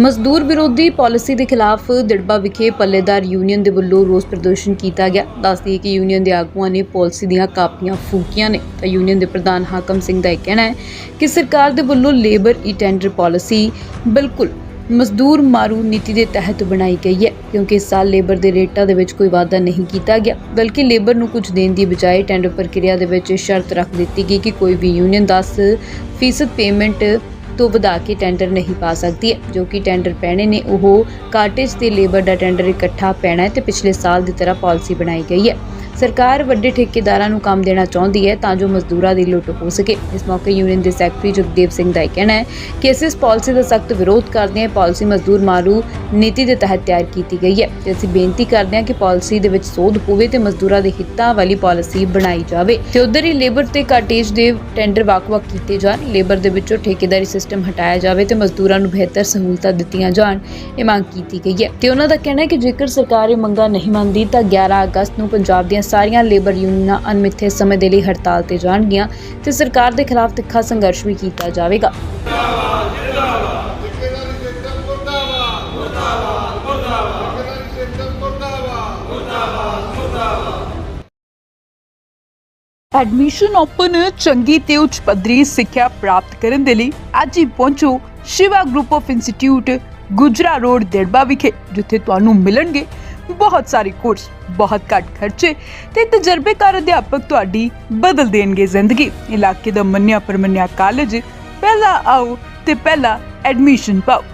ਮਜ਼ਦੂਰ ਵਿਰੋਧੀ ਪਾਲਿਸੀ ਦੇ ਖਿਲਾਫ ਦਿੜਬਾ ਵਿਖੇ ਪੱਲੇਦਾਰ ਯੂਨੀਅਨ ਦੇ ਵੱਲੋਂ ਰੋਸ ਪ੍ਰਦਰਸ਼ਨ ਕੀਤਾ ਗਿਆ। ਦੱਸਦੀ ਹੈ ਕਿ ਯੂਨੀਅਨ ਦੇ ਆਗੂਆਂ ਨੇ ਪਾਲਿਸੀ ਦੀਆਂ ਕਾਪੀਆਂ ਫੂਕੀਆਂ ਨੇ। ਤਾਂ ਯੂਨੀਅਨ ਦੇ ਪ੍ਰਧਾਨ ਹਾਕਮ ਸਿੰਘ ਦਾ ਇਹ ਕਹਿਣਾ ਹੈ ਕਿ ਸਰਕਾਰ ਦੇ ਵੱਲੋਂ ਲੇਬਰ ਈ ਟੈਂਡਰ ਪਾਲਿਸੀ ਬਿਲਕੁਲ ਮਜ਼ਦੂਰ ਮਾਰੂ ਨੀਤੀ ਦੇ ਤਹਿਤ ਬਣਾਈ ਗਈ ਹੈ, ਕਿਉਂਕਿ ਇਸ ਸਾਲ ਲੇਬਰ ਦੇ ਰੇਟਾਂ ਦੇ ਵਿੱਚ ਕੋਈ ਵਾਧਾ ਨਹੀਂ ਕੀਤਾ ਗਿਆ। ਬਲਕਿ ਲੇਬਰ ਨੂੰ ਕੁਝ ਦੇਣ ਦੀ ਬਜਾਏ ਟੈਂਡਰ ਪ੍ਰਕਿਰਿਆ ਦੇ ਵਿੱਚ ਸ਼ਰਤ ਰੱਖ ਦਿੱਤੀ ਗਈ ਕਿ ਕੋਈ ਵੀ ਯੂਨੀਅਨ 10% ਫੀਸਦ ਪੇਮੈਂਟ ਤੋਂ ਵਧਾ ਕੇ ਟੈਂਡਰ ਨਹੀਂ ਪਾ ਸਕਦੀ ਹੈ ਜੋ ਕਿ ਟੈਂਡਰ ਪੈਣੇ ਨੇ, ਉਹ ਕਾਟੇਜ ਤੇ ਲੇਬਰ ਦਾ ਟੈਂਡਰ ਇਕੱਠਾ ਪੈਣਾ ਹੈ ਤੇ ਪਿਛਲੇ ਸਾਲ ਦੀ ਤਰ੍ਹਾਂ ਪਾਲਿਸੀ ਬਣਾਈ ਗਈ ਹੈ। ਸਰਕਾਰ ਵੱਡੇ ਠੇਕੇਦਾਰਾਂ ਨੂੰ ਕੰਮ ਦੇਣਾ ਚਾਹੁੰਦੀ ਹੈ ਤਾਂ ਜੋ ਮਜ਼ਦੂਰਾਂ ਦੀ ਲੁੱਟ ਹੋ ਸਕੇ। ਇਸ ਮੌਕੇ ਯੂਨੀਅਨ ਦੇ ਸੈਕਟਰੀ ਜਗਦੇਵ ਸਿੰਘ ਦਾ ਕਹਿਣਾ ਹੈ ਕਿ ਅਸੀਂ ਇਸ ਪਾਲਿਸੀ ਦਾ ਸਖਤ ਵਿਰੋਧ ਕਰਦੇ ਹਾਂ ਪਾਲਿਸੀ ਮਜ਼ਦੂਰ ਮਾਰੂ ਨੀਤੀ ਦੇ ਤਹਿਤ ਤਿਆਰ ਕੀਤੀ ਗਈ ਹੈ ਤੇ ਅਸੀਂ ਬੇਨਤੀ ਕਰਦੇ ਹਾਂ ਕਿ ਪਾਲਿਸੀ ਦੇ ਵਿੱਚ ਸੋਧ ਹੋਵੇ ਤੇ ਮਜ਼ਦੂਰਾਂ ਦੇ ਹਿੱਤਾਂ ਵਾਲੀ ਪਾਲਿਸੀ ਬਣਾਈ ਜਾਵੇ। ਤੇ ਉਧਰ ਹੀ ਲੇਬਰ ਤੇ ਕਾਟੇਜ ਦੇ ਟੈਂਡਰ ਵੱਖ-ਵੱਖ ਕੀਤੇ ਜਾਣ। ਲੇਬਰ ਦੇ ਵਿੱਚੋਂ ਠੇਕੇਦਾਰੀ ਸਿਸਟਮ ਹਟਾਇਆ ਜਾਵੇ ਤੇ ਮਜ਼ਦੂਰਾਂ ਨੂੰ ਬਿਹਤਰ ਸਹੂਲਤਾਂ ਦਿੱਤੀਆਂ ਜਾਣ। ਇਹ ਮੰਗ ਕੀਤੀ ਗਈ ਹੈ। ਤੇ ਉਹਨਾਂ ਦਾ ਕਹਿਣਾ ਹੈ ਕਿ ਜੇਕਰ ਸਰਕਾਰ ਇਹ ਮੰਗਾਂ ਨਹੀਂ ਮੰਨਦੀ ਤਾਂ 11 ਅਗਸਤ ਨੂੰ ਪੰਜਾਬ ਦੀਆਂ ਸਾਰੀਆਂ ਲੇਬਰ ਯੂਨੀਅਨਾਂ ਅਨਮਿੱਥੇ ਸਮੇਂ ਦੇ ਲਈ ਹੜਤਾਲ ਤੇ ਜਾਣਗੀਆਂ ਤੇ ਸਰਕਾਰ ਦੇ ਖਿਲਾਫ ਤਿੱਖਾ ਸੰਘਰਸ਼ ਵੀ ਕੀਤਾ ਜਾਵੇਗਾ। ਐਡਮਿਸ਼ਨ ਓਪਨ ਚੰਗੀ ਤੇ ਉੱਚ ਪੱਧਰੀ ਸਿੱਖਿਆ ਪ੍ਰਾਪਤ ਕਰਨ ਦੇ ਲਈ ਅੱਜ ਹੀ ਪਹੁੰਚੋ Shiva group of institute Gujra road, Dirba ਵਿਖੇ, ਜਿੱਥੇ ਤੁਹਾਨੂੰ ਮਿਲਣਗੇ ਬਹੁਤ ਸਾਰੇ ਕੋਰਸ ਬਹੁਤ ਘੱਟ ਖਰਚੇ ਤੇ ਤਜਰਬੇਕਾਰ ਅਧਿਆਪਕ ਤੁਹਾਡੀ ਬਦਲ ਦੇਣਗੇ ਜ਼ਿੰਦਗੀ। ਇਲਾਕੇ ਦਾ ਮੰਨਿਆ ਪਰਮੰਨਿਆ ਕਾਲਜ ਪਹਿਲਾਂ ਆਓ ਤੇ ਪਹਿਲਾਂ ਐਡਮਿਸ਼ਨ ਪਾਓ।